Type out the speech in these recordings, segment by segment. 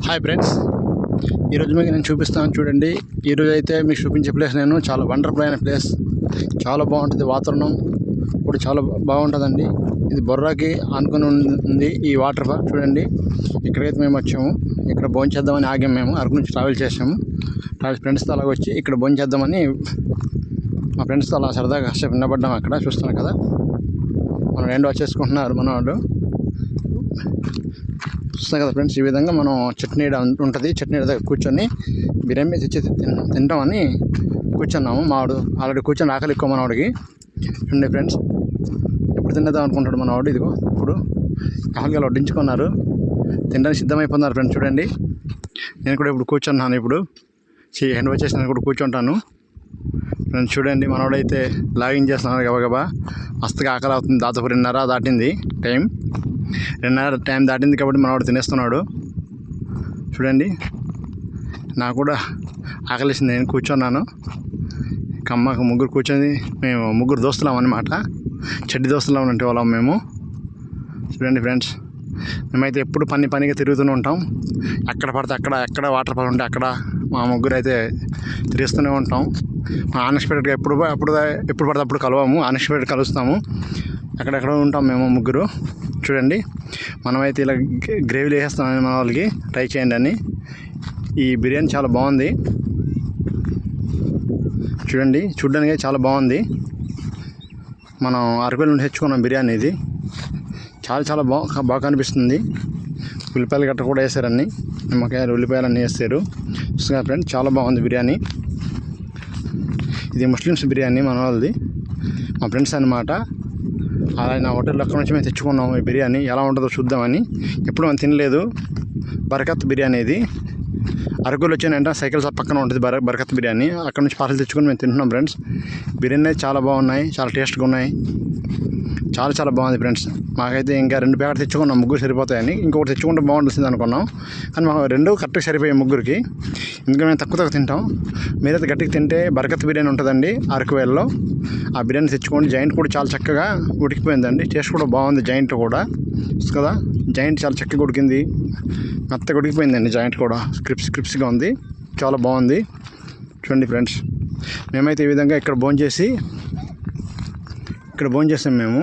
Hi friends ఈరోజు మీకు నేను చూపిస్తాను చూడండి. ఈరోజు అయితే మీకు చూపించే ప్లేస్ నేను చాలా వండర్ఫుల్ అయిన ప్లేస్. చాలా బాగుంటుంది వాతావరణం కూడా చాలా బాగుంటుందండి. ఇది బొర్రాకి అనుకుని ఉంది ఈ వాటర్ ఫాల్ చూడండి. ఇక్కడైతే మేము వచ్చాము. ఇక్కడ భోంచేద్దామని ఆగాము మేము. అరకు నుంచి ట్రావెల్ చేసాము ట్రావెల్ ఫ్రెండ్స్తో అలాగ వచ్చి ఇక్కడ భోంచేద్దామని మా ఫ్రెండ్స్తో అలా సరదాగా కాసేపు నిలబడ్డాం అక్కడ. చూస్తున్నాం కదా. మనం రెండు వచ్చేసుకుంటున్నారు మన వాళ్ళు చూస్తున్నాం కదా ఫ్రెండ్స్ ఈ విధంగా మనం చట్నీ ఈడ ఉంటుంది. చట్నీ దగ్గర కూర్చొని బిర్యానీ తెచ్చి తింటామని కూర్చున్నాము. మావాడు ఆల్రెడీ కూర్చొని ఆకలి ఎక్కువ మనవాడికి. ఉండే ఫ్రెండ్స్ ఎప్పుడు తినేద్దాం అనుకుంటాడు మనవాడు. ఇదిగో ఇప్పుడు ఆకలిగా వడ్డించుకున్నారు. తినడానికి సిద్ధమైపోతున్నారు ఫ్రెండ్స్ చూడండి. నేను కూడా ఇప్పుడు కూర్చున్నాను ఇప్పుడు. ఎండ్ వచ్చేసి నేను కూడా కూర్చుంటాను. ఫ్రెండ్స్ చూడండి మనవాడైతే లాగింగ్ చేస్తున్నాడు గబగబా. మస్తుగా ఆకలి అవుతుంది. దాదాపు రెండున్నర దాటింది టైం. రెండున్నర టైం దాటింది కాబట్టి మనవాడు తినేస్తున్నాడు. చూడండి. నాకు కూడా ఆకలిసింది. నేను కూర్చున్నాను. కమ్మకు ముగ్గురు కూర్చొని మేము ముగ్గురు దోస్తులం అనమాట చెడ్డి దోస్తులం అంటే వాళ్ళం మేము. చూడండి ఫ్రెండ్స్. మేమైతే ఎప్పుడు పని పనిగా తిరుగుతూనే ఉంటాం. ఎక్కడ పడితే అక్కడ ఎక్కడ వాటర్ ఫాల్ ఉంటే అక్కడ మా ముగ్గురు అయితే తిరుగుతూనే ఉంటాం. మా అన్ఎక్స్పెక్టెడ్గా ఎప్పుడు అప్పుడు ఎప్పుడు పడితే అప్పుడు కలవము. అన్ఎక్స్పెక్టెడ్ కలుస్తాము. ఎక్కడెక్కడ ఉంటాం మేము ముగ్గురు. చూడండి. మనమైతే ఇలా గ్రేవీలు వేసేస్తామని మన వాళ్ళకి. ట్రై చేయండి అని ఈ బిర్యానీ చాలా బాగుంది. చూడండి చూడడానికి చాలా బాగుంది. మనం అరకుల నుండి తెచ్చుకున్నాం బిర్యానీ ఇది. చాలా చాలా బాగా బాగా కనిపిస్తుంది. ఉల్లిపాయలు గట్ట కూడా వేసారని నిమ్మకాయలు ఉల్లిపాయలు అన్నీ వేస్తారు చూస్తున్నా ఫ్రెండ్ చాలా బాగుంది బిర్యానీ. ఇది ముస్లిమ్స్ బిర్యానీ మన వాళ్ళది. మా ఫ్రెండ్స్ అనమాట అలాగే నా హోటల్లో అక్కడ నుంచి మేము తెచ్చుకున్నాము ఈ బిర్యానీ. ఎలా ఉంటుందో చూద్దామని. ఎప్పుడు మనం తినలేదు. బరకత్ బిర్యానీ ఇది. అరకులు వచ్చానంటే సైకిల్ షాప్ పక్కన ఉంటుంది బర బరకత్ బిర్యానీ. అక్కడ నుంచి పార్సల్ తెచ్చుకొని మేము తింటున్నాం ఫ్రెండ్స్. బిర్యానీ చాలా బాగున్నాయి చాలా టేస్ట్గా ఉన్నాయి. చాలా చాలా బాగుంది ఫ్రెండ్స్. మాకైతే ఇంకా రెండు ప్యాకెట్ తెచ్చుకున్నాం ముగ్గురు సరిపోతాయని. ఇంకొకటి తెచ్చుకుంటే బాగుంటుంది అనుకున్నాం. కానీ మాకు రెండు కరెక్ట్గా సరిపోయాయి ముగ్గురికి. ఇంకా మేము తక్కువ తక్కువ తింటాం. మీరైతే గట్టిగా తింటే బరకత్ బిర్యానీ ఉంటుందండి అరకువేల్లో. ఆ బిర్యానీ తెచ్చుకోండి. జాయింట్ కూడా చాలా చక్కగా ఉడికిపోయిందండి. టేస్ట్ కూడా బాగుంది జాయింట్ కూడా. కదా? జాయింట్ చాలా చక్కగా ఉడికింది. మెత్తగా ఉడికిపోయిందండి జాయింట్ కూడా. క్రిప్స్ క్రిప్స్గా ఉంది. చాలా బాగుంది. చూడండి ఫ్రెండ్స్. మేమైతే ఈ విధంగా ఇక్కడ భోంచేసి ఇక్కడ భోజనం చేస్తాం మేము.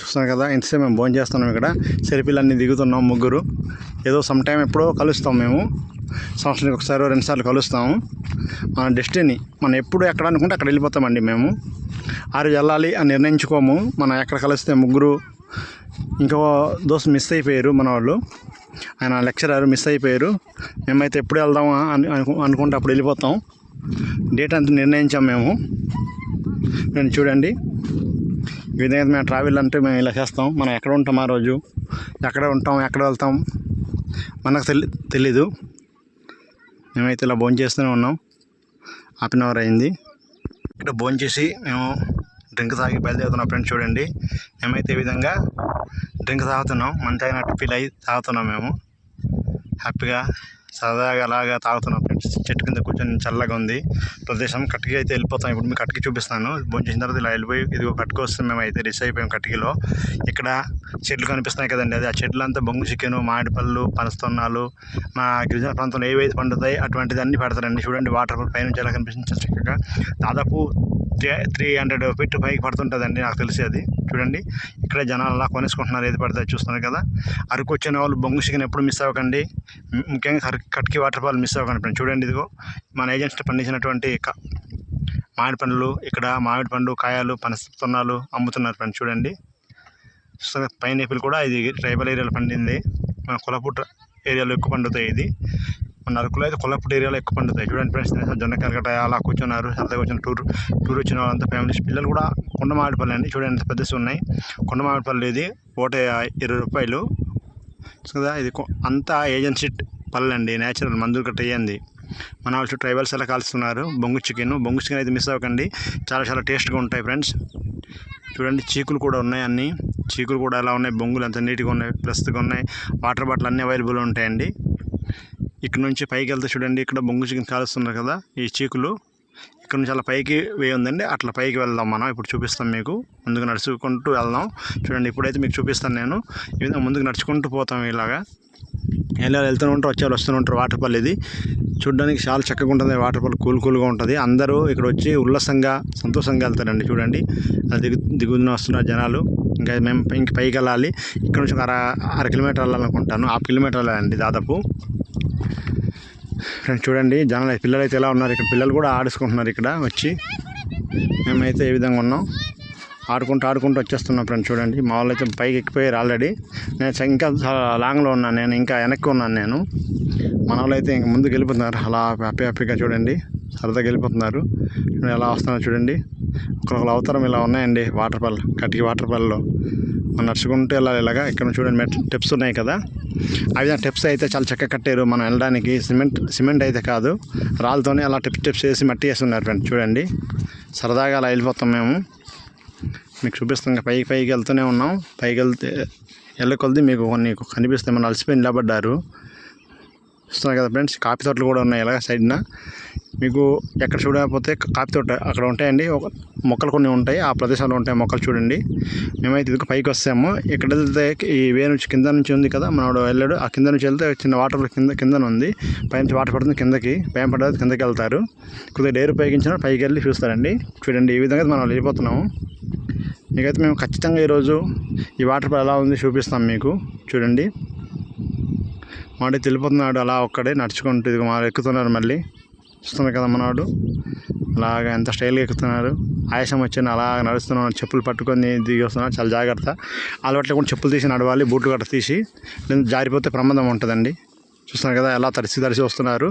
చూస్తాం కదా ఇంతసేపు మేము భోజనం చేస్తున్నాం ఇక్కడ. సెల్ఫీలన్నీ దిగుతున్నాం ముగ్గురు. ఏదో సమ్ టైం ఎప్పుడో కలుస్తాం మేము. సంవత్సరానికి ఒకసారి రెండుసార్లు కలుస్తాము మన డెస్టినీ మనం ఎప్పుడు ఎక్కడ అనుకుంటే అక్కడ వెళ్ళిపోతామండి మేము. ఆరు వెళ్ళాలి అని నిర్ణయించుకోము. మనం ఎక్కడ కలిస్తే ముగ్గురు ఇంకో దోస్తు మిస్ అయిపోయారు మన వాళ్ళు. ఆయన లెక్చరర్ మిస్ అయిపోయారు. మేమైతే ఎప్పుడు వెళ్దామా అని అనుకుంటే అప్పుడు వెళ్ళిపోతాం. డేట్ అంతా నిర్ణయించాం మేము. నేను చూడండి. ఈ విధంగా మేము ట్రావెల్ అంటే మేము ఇలా చేస్తాం. మనం ఎక్కడ ఉంటాం ఆ రోజు? ఎక్కడ ఉంటాం? ఎక్కడ వెళ్తాం? మనకు తెలి తెలీదు. మేమైతే ఇలా భోజనం చేస్తూనే ఉన్నాం. హాఫ్ అన్ అవర్ అయింది. ఇక్కడ భోజనం చేసి మేము డ్రింక్ తాగి బయలుదేరుతున్నాం ఫ్రెండ్స్ చూడండి. మేమైతే ఈ విధంగా డ్రింక్ తాగుతున్నాం. మంచి అయినట్టు ఫీల్ అయ్యి తాగుతున్నాం మేము. హ్యాపీగా సరదాగా అలాగా తాగుతున్నాం ఫ్రెండ్స్. చెట్టు కింద కూర్చొని చల్లగా ఉంది. ప్రదేశం కట్టికి అయితే వెళ్ళిపోతాం. ఇప్పుడు మీకు కట్టికి చూపిస్తాను భోజనం తర్వాత ఇలా వెళ్ళిపోయి ఇదిగో కట్టుకు వస్తే. మేము అయితే రిస్ అయిపోయాం కట్టికిలో. ఇక్కడ చెట్లు కనిపిస్తున్నాయి కదండి. అది ఆ చెట్లు అంతా బొంగు చికెను మామిడి పళ్ళు పనస్తొన్నాలు మా గిరిజన ప్రాంతంలో ఏవైతే పండుతాయి అటువంటిది అన్ని పెడతారండి. చూడండి వాటర్ పైన ఎలా కనిపిస్తుంది. చక్కగా. దాదాపు త్రీ త్రీ హండ్రెడ్ ఫీట్ పైకి పడుతుంటుందండి నాకు తెలిసి అది. చూడండి ఇక్కడ జనాలు అలా కొనేసుకుంటున్నారు ఏది పడితే చూస్తున్నారు కదా. అరకు వచ్చిన వాళ్ళు బొంగు చికెన్ ఎప్పుడు మిస్ అవ్వకండి. ముఖ్యంగా కట్కి వాటర్ ఫాల్ మిస్ అవ్వకండి ఫ్రెండ్స్ చూడండి ఇదిగో మన ఏజెంట్స్ పండించినటువంటి మామిడి పండ్లు ఇక్కడ మామిడి పండు కాయలు పనస అమ్ముతున్నారు ఫ్రెండ్స్ చూడండి. పైనాపిల్ కూడా ఇది ట్రైబల్ ఏరియాలో పండింది. మన కొలపుట్ ఏరియాలో ఎక్కువ పండుతాయి ఇది. మన అరకులో అయితే కొల్లపూటి ఏరియాలో ఎక్కువ పండుతాయి. చూడండి ఫ్రెండ్స్ జొన్న గట్ట అలా కూర్చున్నారు సరదాగా వచ్చిన టూర్ టూర్ వచ్చిన వాళ్ళంతా ఫ్యామిలీస్ పిల్లలు కూడా కొండ మామిడిపల్లి అండి. చూడండి ఎంత పెద్దసి ఉన్నాయి. కొండ మామిడిపల్లి ఇది ఒకటి ఇరవై రూపాయలు. కదా ఇది అంతా ఏజెన్సీ పళ్ళు అండి నేచురల్ మందులు గట్ట వేయండి మన వాళ్ళు ట్రైబల్స్ ఎలా కాలుస్తున్నారు బొంగు చికెన్ బొంగు చికెన్ అయితే మిస్ అవ్వకండి. చాలా చాలా టేస్ట్గా ఉంటాయి ఫ్రెండ్స్ చూడండి చీకులు కూడా ఉన్నాయి అన్నీ. చీకులు కూడా ఎలా ఉన్నాయి బొంగులు ఎంత నీట్గా ఉన్నాయి ప్లస్గా ఉన్నాయి. వాటర్ బాటిల్ అన్నీ అవైలబుల్ ఉంటాయండి. ఇక్కడ నుంచి పైకి వెళ్తే చూడండి ఇక్కడ బొంగు చికెన్ కాలుస్తున్నారు కదా ఈ చీకులు. ఇక్కడ నుంచి అలా పైకి వే ఉందండి అట్లా పైకి వెళ్దాం మనం. ఇప్పుడు చూపిస్తాం మీకు. ముందుకు నడుచుకుంటూ వెళ్దాం. చూడండి ఇప్పుడైతే మీకు చూపిస్తాను నేను. ఈ విధంగా ముందుకు నడుచుకుంటూ పోతాం ఇలాగా. వెళ్ళాలి వెళ్తూ ఉంటారు వచ్చేవాళ్ళు వస్తూనే ఉంటారు వాటర్ ఫాల్ ఇది. చూడడానికి చాలా చక్కగా ఉంటుంది వాటర్ ఫాల్ కూల్ కూల్గా ఉంటుంది. అందరూ ఇక్కడ వచ్చి ఉల్లాసంగా సంతోషంగా వెళ్తారండి చూడండి. అది దిగు దిగున వస్తున్నారు జనాలు. ఇంకా మేము ఇంక పైకి వెళ్ళాలి. ఇక్కడ నుంచి ఒక అర అర కిలోమీటర్ వెళ్ళాలనుకుంటాను. హాఫ్ కిలోమీటర్ వెళ్ళాలండి దాదాపు. ఫ్రెండ్స్ చూడండి జనాలు పిల్లలు అయితే ఎలా ఉన్నారు? ఇక్కడ పిల్లలు కూడా ఆడుకుంటున్నారు ఇక్కడ వచ్చి. మేమైతే ఏ విధంగా ఉన్నాం? ఆడుకుంటూ ఆడుకుంటూ వచ్చేస్తున్నాం ఫ్రెండ్స్ చూడండి. మా వాళ్ళు అయితే పైకి ఎక్కిపోయారు ఆల్రెడీ. నేను చ- ఇంకా చాలా లాంగ్లో ఉన్నాను నేను ఇంకా వెనక్కి ఉన్నాను నేను. మన వాళ్ళు అయితే ఇంక ముందుకు వెళ్ళిపోతున్నారు. అలా హ్యాపీ హ్యాపీగా చూడండి. సరదాగా వెళ్ళిపోతున్నారు. ఎలా వస్తున్నారు చూడండి. ఒకరొకరు అవతారం ఇలా ఉన్నాయండి వాటర్ ఫాల్ కటికి వాటర్ ఫాల్లో మనం నడుచుకుంటూ వెళ్ళాలి ఇలాగా ఇక్కడ చూడండి మెట్ స్టెప్స్ ఉన్నాయి కదా. ఆ విధంగా స్టెప్స్ అయితే చాలా చక్కగా కట్టారు మనం వెళ్ళడానికి. సిమెంట్ సిమెంట్ అయితే కాదు రాళ్ళతోనే అలా టిప్స్ టిప్స్ వేసి మట్టి వేస్తున్నారు ఫ్రెండ్స్ చూడండి. సరదాగా అలా వెళ్ళిపోతాం మేము. మీకు చూపిస్తాం ఇంకా పైకి పైకి వెళ్తూనే ఉన్నాం. పైకి వెళ్తే వెళ్ళకొద్ది మీకు కొన్ని కనిపిస్తాయి మనం అలసిపోయి నిలబడ్డారు. చూస్తున్నారు కదా ఫ్రెండ్స్ కాఫీ తోటలు కూడా ఉన్నాయి ఇలాగ సైడ్న. మీకు ఎక్కడ చూడకపోతే కాఫీ అక్కడ ఉంటాయండి. ఒక మొక్కలు కొన్ని ఉంటాయి. ఆ ప్రదేశంలో ఉంటాయి మొక్కలు చూడండి. మేమైతే ఇది పైకి వస్తాము. ఇక్కడ వెళ్తే ఈ వే నుంచి కింద నుంచి ఉంది కదా మనవాడు వెళ్ళాడు. ఆ కింద నుంచి వెళ్తే చిన్న వాటర్ కింద కింద ఉంది. పై నుంచి వాటర్ పడుతుంది కిందకి. పైన పడ్డది కిందకి వెళ్తారు. కొద్దిగా డేరు ఉపయోగించిన పైకి వెళ్ళి చూస్తారండి. చూడండి ఈ విధంగా మనం వెళ్ళిపోతున్నాము. మీకైతే మేము ఖచ్చితంగా ఈరోజు ఈ వాటర్ ఫాల్ ఎలా ఉంది చూపిస్తాం మీకు. చూడండి. మాడి తెలిపోతున్నాడు అలా ఒక్కడే నడుచుకుంటూ ఇది మా ఎక్కుతున్నారు మళ్ళీ. చూస్తుంది కదా మనవాడు. అలాగా ఎంత స్టైల్గా ఎక్కుతున్నారు ఆయాసం వచ్చిన అలా నడుస్తున్నాడు చెప్పులు పట్టుకొని దిగి వస్తున్నాడు. చాలా జాగ్రత్త. అలవాట్లు కూడా చెప్పులు తీసి నడవాలి బూట్లు గట్ట తీసి. జారిపోతే ప్రమాదం ఉంటుందండి. చూస్తున్నారు కదా ఎలా తడిసి తడిసి వస్తున్నారు.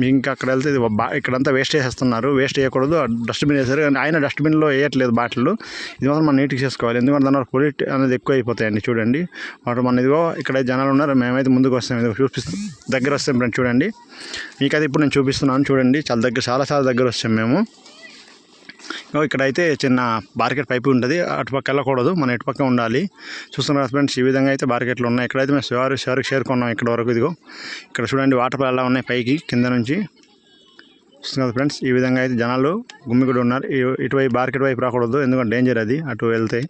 మీ ఇంకా అక్కడ వెళ్తే ఇది బా ఇక్కడంతా వేస్ట్ చేసేస్తున్నారు. వేస్ట్ చేయకూడదు డస్ట్బిన్ వేసారు కానీ ఆయన డస్ట్బిన్లో వేయట్లేదు బాటిల్. ఇది మాత్రం మనం నీట్గా చేసుకోవాలి. ఎందుకంటే దానివల్ల పొల్యూట్ అనేది ఎక్కువ అయిపోతాయండి చూడండి. వాటి మన ఇదిగో ఇక్కడ జనాలు ఉన్నారు. మేమైతే ముందుకు వస్తాం. ఇది చూపిస్తాం దగ్గర వస్తాం. ఫ్రెండ్ చూడండి. మీకైతే ఇప్పుడు నేను చూపిస్తున్నాను. చూడండి. చాలా దగ్గర చాలా చాలా దగ్గర వస్తాం మేము. ఇక్కడైతే చిన్న బార్కెట్ పైపు ఉంటుంది. అటుపక్క వెళ్ళకూడదు. మన ఇటుపక్క ఉండాలి. చూస్తున్నారు ఫ్రెండ్స్ ఈ విధంగా అయితే బార్కెట్లు ఉన్నాయి. ఇక్కడైతే మేము షేర్ షేర్కి చేరుకున్నాం ఇక్కడ వరకు ఇదిగో. ఇక్కడ చూడండి వాటర్ ఎలా ఉన్నాయి పైకి కింద నుంచి. చూస్తున్నారు ఫ్రెండ్స్ ఈ విధంగా అయితే జనాలు గుమ్మిగుడు ఉన్నారు. ఇటువైపు బార్కెట్ వైపు రాకూడదు. ఎందుకంటే డేంజర్ అది. అటు వెళ్తే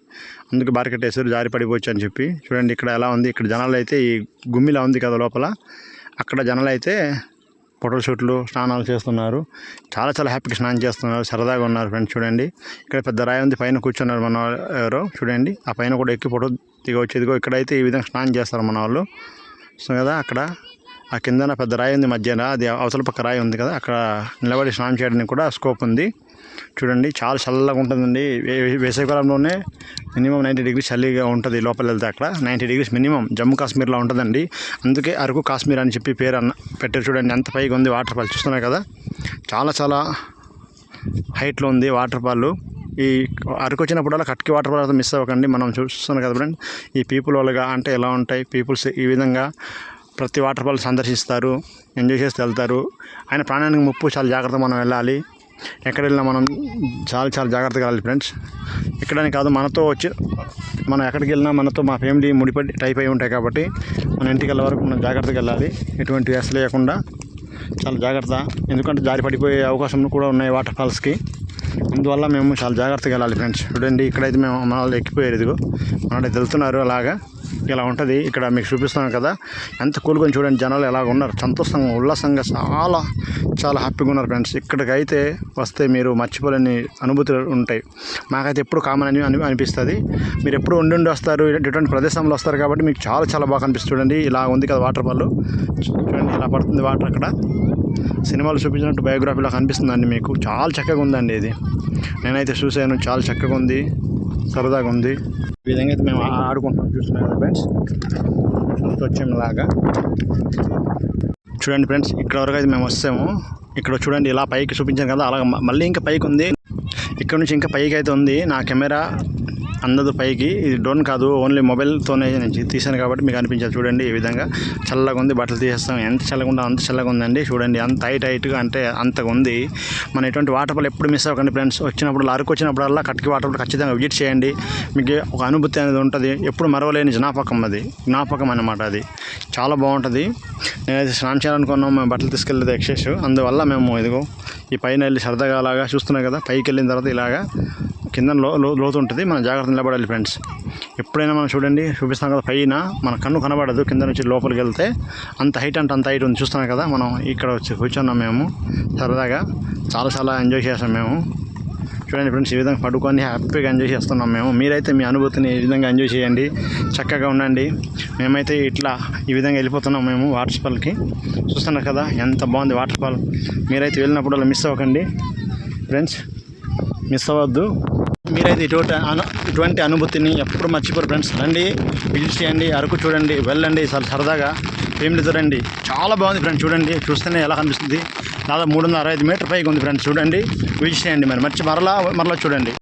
అందుకే బార్కెట్ వేసారు. జారి పడిపోవచ్చు అని చెప్పి. చూడండి ఇక్కడ ఎలా ఉంది. ఇక్కడ జనాలు అయితే ఈ గుమ్మిలా ఉంది కదా లోపల. అక్కడ జనాలు అయితే ఫోటో షూట్లు స్నానాలు చేస్తున్నారు. చాలా చాలా హ్యాపీగా స్నానం చేస్తున్నారు. సరదాగా ఉన్నారు ఫ్రెండ్స్ చూడండి. ఇక్కడ పెద్ద రాయి ఉంది పైన కూర్చున్నారు మన వాళ్ళు ఎవరో చూడండి. ఆ పైన కూడా ఎక్కి ఫోటో దిగవచ్చు ఇదిగో ఇక్కడైతే ఈ విధంగా స్నానం చేస్తారు మన వాళ్ళు సో కదా అక్కడ ఆ కిందన పెద్ద రాయి ఉంది మధ్యన. అది అవతల పక్క రాయి ఉంది కదా అక్కడ నిలబడి స్నానం చేయడానికి కూడా స్కోప్ ఉంది. చూడండి చాలా చల్లగా ఉంటుందండి. వే- వేసవికాలంలోనే మినిమం నైంటీ డిగ్రీస్ చలిగా ఉంటుంది లోపల వెళ్తే అక్కడ. నైంటీ డిగ్రీస్ మినిమం జమ్మూ కాశ్మీర్లో ఉంటుందండి. అందుకే అరకు కాశ్మీర్ అని చెప్పి పేరు అన్న పెట్టారు చూడండి. ఎంత పైగా ఉంది వాటర్ ఫాల్ చూస్తున్నారు కదా. చాలా చాలా హైట్లో ఉంది వాటర్ ఫాల్ ఈ అరకు వచ్చినప్పుడల్లా కట్కి వాటర్ ఫాల్ మిస్ అవ్వకండి. మనం చూస్తున్నాం కదా ఫ్రెండ్ ఈ పీపుల్ వాళ్ళగా అంటే ఎలా ఉంటాయి? పీపుల్స్ ఈ విధంగా ప్రతి వాటర్ ఫాల్ సందర్శిస్తారు ఎంజాయ్ చేస్తూ వెళ్తారు. ఆయన ప్రాణానికి ముప్పు చాలా జాగ్రత్త మనం వెళ్ళాలి. ఎక్కడ వెళ్ళినా మనం చాలా చాలా జాగ్రత్తగా వెళ్ళాలి ఫ్రెండ్స్. ఎక్కడని కాదు మనతో వచ్చి మనం ఎక్కడికి వెళ్ళినా మనతో మా ఫ్యామిలీ ముడిపడి టైప్ అయి ఉంటాయి కాబట్టి మన ఇంటికి వెళ్ళే వరకు మనం జాగ్రత్తగా వెళ్ళాలి. ఎటువంటి వ్యస లేకుండా చాలా జాగ్రత్త. ఎందుకంటే జారి పడిపోయే అవకాశం కూడా ఉన్నాయి వాటర్ ఫాల్స్కి. అందువల్ల మేము చాలా జాగ్రత్తగా వెళ్ళాలి ఫ్రెండ్స్. చూడండి ఇక్కడైతే మేము మన వాళ్ళు ఎక్కిపోయారు ఇదిగో. మన వెళ్తున్నారు అలాగా. ఇలా ఉంటుంది. ఇక్కడ మీకు చూపిస్తున్నాను కదా. ఎంత కూలుకొని చూడండి జనాలు ఎలాగ ఉన్నారు. సంతోషంగా ఉల్లాసంగా చాలా చాలా హ్యాపీగా ఉన్నారు ఫ్రెండ్స్. ఇక్కడికైతే వస్తే మీరు మర్చిపోలేని అనుభూతులు ఉంటాయి. మాకైతే ఎప్పుడు కామన్ అని అని అనిపిస్తుంది. మీరు ఎప్పుడు ఉండి ఉండి వస్తారు. ఇటువంటి ప్రదేశంలో వస్తారు కాబట్టి మీకు చాలా చాలా బాగా అనిపిస్తుంది చూడండి. ఇలా ఉంది కదా వాటర్ ఫాల్ చూడండి ఇలా పడుతుంది వాటర్ అక్కడ. సినిమాలు చూపించినట్టు బయోగ్రఫీలో కనిపిస్తుందండి మీకు. చాలా చక్కగా ఉందండి ఇది. నేనైతే చూశాను చాలా చక్కగా ఉంది సరదాగా ఉంది. ఈ విధంగా అయితే మేము ఆడుకుంటాం చూస్తున్నాం కదా ఫ్రెండ్స్. వచ్చేలాగా వచ్చాము చూడండి ఫ్రెండ్స్ ఇక్కడ వరకు అయితే మేము వస్తాము. ఇక్కడ చూడండి ఇలా పైకి చూపించాను కదా అలా మళ్ళీ ఇంకా పైకి ఉంది ఇక్కడ నుంచి ఇంకా పైకి అయితే ఉంది నా కెమెరా. అందదు పైకి. ఇది డ్రోన్ కాదు ఓన్లీ మొబైల్తోనే నేను తీసాను కాబట్టి మీకు అనిపించాలి చూడండి ఈ విధంగా. చల్లగా ఉంది బట్టలు తీసేస్తాం. ఎంత చల్లగా ఉందో అంత చల్లగా ఉందండి. చూడండి అంత హైట్ టైట్గా అంటే అంతగా ఉంది. మన ఎటువంటి వాటర్ ఫాల్ ఎప్పుడు మిస్ అవ్వకండి ఫ్రెండ్స్ వచ్చినప్పుడు అరకు వచ్చినప్పుడల్లా కట్కి వాటర్ ఫాల్ ఖచ్చితంగా విజిట్ చేయండి. మీకు ఒక అనుభూతి అనేది ఉంటుంది. ఎప్పుడు మరవలేని జ్ఞాపకం అది. జ్ఞాపకం అన్నమాట అది. చాలా బాగుంటుంది. నేనైతే స్నానం చేయాలనుకున్నాం. మేము బట్టలు తీసుకెళ్ళేది ఎక్సెస్ అందువల్ల మేము ఇదిగో ఈ పైన వెళ్ళి సరదాగా అలాగా చూస్తున్నాం కదా. పైకి వెళ్ళిన తర్వాత ఇలాగా కింద లో లోతు ఉంటుంది మనం జాగ్రత్త నిలబడాలి ఫ్రెండ్స్ ఎప్పుడైనా మనం చూడండి చూపిస్తాం కదా పైన. మన కన్ను కనబడదు కింద నుంచి లోపలికి వెళ్తే. అంత హైట్ అంటే అంత హైట్ ఉంది. చూస్తున్నాం కదా మనం ఇక్కడ వచ్చి కూర్చున్నాం మేము. సరదాగా చాలా చాలా ఎంజాయ్ చేసాం మేము. చూడండి ఫ్రెండ్స్ ఈ విధంగా పడుకొని హ్యాపీగా ఎంజాయ్ చేస్తున్నాం మేము. మీరైతే మీ అనుభూతిని ఈ విధంగా ఎంజాయ్ చేయండి. చక్కగా ఉండండి. మేమైతే ఇట్లా ఈ విధంగా వెళ్ళిపోతున్నాం మేము వాటర్ ఫాల్కి చూస్తున్నారు కదా ఎంత బాగుంది వాటర్ ఫాల్ మీరైతే వెళ్ళినప్పుడు మిస్ అవ్వకండి. ఫ్రెండ్స్ మిస్ అవ్వద్దు. మీరైతే ఇటువంటి అను ఇటువంటి అనుభూతిని ఎప్పుడు మర్చిపోరు ఫ్రెండ్స్. రండి విజిట్ చేయండి అరకు చూడండి వెళ్ళండి చాలా సరదాగా ఫ్యామిలీతో రండి చాలా బాగుంది ఫ్రెండ్స్ చూడండి చూస్తేనే ఎలా కనిపిస్తుంది. దాదాపు మూడు వందల అరవై ఐదు మీటర్ పైకి ఉంది ఫ్రెండ్స్ చూడండి విజిట్ చేయండి మరి. మర్చి మరలా మరలా చూడండి.